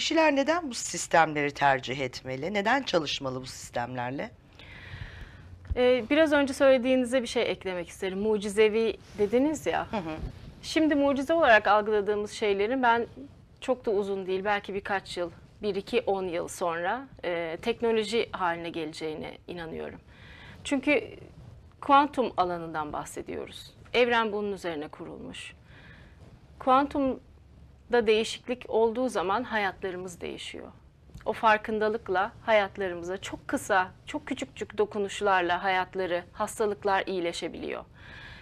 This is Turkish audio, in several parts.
kişiler neden bu sistemleri tercih etmeli? Neden çalışmalı bu sistemlerle? Ee, biraz önce söylediğinize bir şey eklemek isterim. Mucizevi dediniz ya. Şimdi mucize olarak algıladığımız şeylerin ben çok da uzun değil, belki birkaç yıl, bir iki on yıl sonra e, teknoloji haline geleceğine inanıyorum. Çünkü kuantum alanından bahsediyoruz. Evren bunun üzerine kurulmuş. Kuantumda değişiklik olduğu zaman hayatlarımız değişiyor. O farkındalıkla hayatlarımıza çok kısa, çok küçükçük dokunuşlarla hayatları, hastalıklar iyileşebiliyor.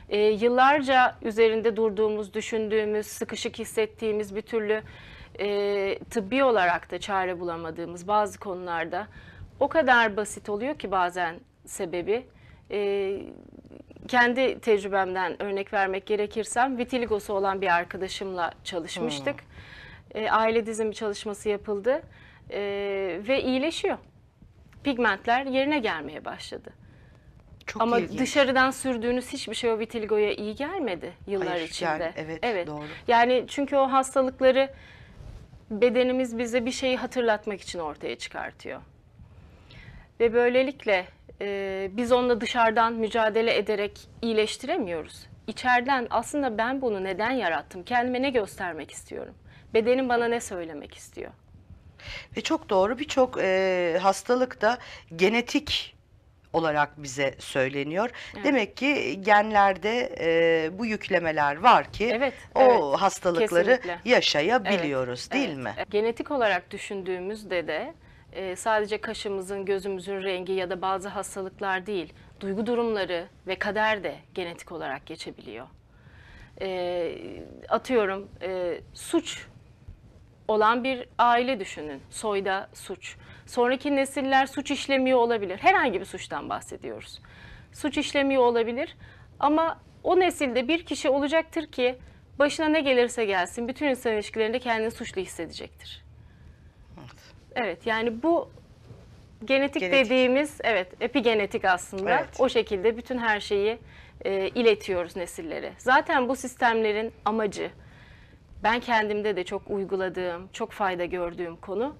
Ee, yıllarca üzerinde durduğumuz, düşündüğümüz, sıkışık hissettiğimiz bir türlü e, tıbbi olarak da çare bulamadığımız bazı konularda o kadar basit oluyor ki bazen sebebi. E, kendi tecrübemden örnek vermek gerekirsem vitiligosu olan bir arkadaşımla çalışmıştık. E, aile dizimi çalışması yapıldı E, ve iyileşiyor. Pigmentler yerine gelmeye başladı. Çok Ama ilginç. dışarıdan sürdüğünüz hiçbir şey o vitiligoya iyi gelmedi yıllar Hayır, içinde. gel- evet, doğru. Yani çünkü o hastalıkları bedenimiz bize bir şeyi hatırlatmak için ortaya çıkartıyor. Ve böylelikle e, biz onunla dışarıdan mücadele ederek iyileştiremiyoruz. İçeriden aslında ben bunu neden yarattım? Kendime ne göstermek istiyorum? Bedenim bana ne söylemek istiyor? Ve çok doğru birçok e, hastalık da genetik olarak bize söyleniyor. Demek ki genlerde e, bu yüklemeler var ki Evet, o evet, hastalıkları kesinlikle. yaşayabiliyoruz değil Evet, mi? evet. Genetik olarak düşündüğümüzde de e, sadece kaşımızın, gözümüzün rengi ya da bazı hastalıklar değil, duygu durumları ve kader de genetik olarak geçebiliyor. E, atıyorum e, suç olan bir aile düşünün. Soyda suç. Sonraki nesiller suç işlemiyor olabilir. Herhangi bir suçtan bahsediyoruz. Suç işlemiyor olabilir ama o nesilde bir kişi olacaktır ki başına ne gelirse gelsin bütün insan ilişkilerinde kendini suçlu hissedecektir. Evet yani bu genetik, Genetik. dediğimiz evet epigenetik aslında Evet. o şekilde bütün her şeyi e, iletiyoruz nesillere. Zaten bu sistemlerin amacı ben kendimde de çok uyguladığım, çok fayda gördüğüm konu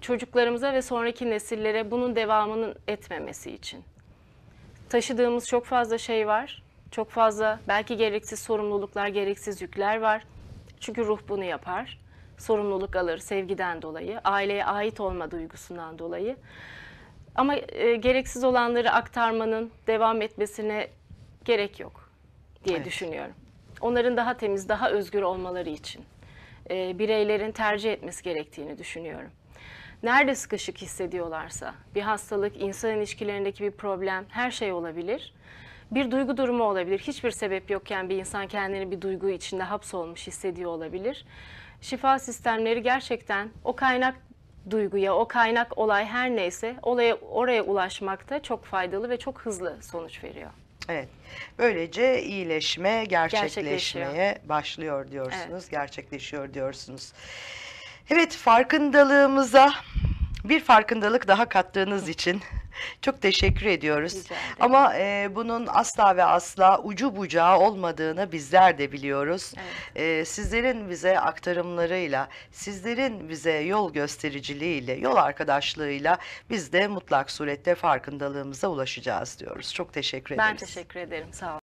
çocuklarımıza ve sonraki nesillere bunun devamının etmemesi için. Taşıdığımız çok fazla şey var. Çok fazla belki gereksiz sorumluluklar, gereksiz yükler var. Çünkü ruh bunu yapar. Sorumluluk alır sevgiden dolayı, aileye ait olma duygusundan dolayı. Ama e, gereksiz olanları aktarmanın devam etmesine gerek yok diye Evet. düşünüyorum. Onların daha temiz, daha özgür olmaları için e, bireylerin tercih etmesi gerektiğini düşünüyorum. Nerede sıkışık hissediyorlarsa, bir hastalık, insan ilişkilerindeki bir problem, her şey olabilir. Bir duygu durumu olabilir. Hiçbir sebep yokken bir insan kendini bir duygu içinde hapsolmuş hissediyor olabilir. Şifa sistemleri gerçekten o kaynak duyguya, o kaynak olay her neyse olaya, oraya ulaşmakta çok faydalı ve çok hızlı sonuç veriyor. Evet. Böylece iyileşme gerçekleşmeye başlıyor diyorsunuz, gerçekleşiyor diyorsunuz. Evet, farkındalığımıza bir farkındalık daha kattığınız için çok teşekkür ediyoruz. Ama e, bunun asla ve asla ucu bucağı olmadığını bizler de biliyoruz. E, sizlerin bize aktarımlarıyla, sizlerin bize yol göstericiliğiyle, yol arkadaşlığıyla biz de mutlak surette farkındalığımıza ulaşacağız diyoruz. Çok teşekkür ederiz. Ben teşekkür ederim. Sağ olun.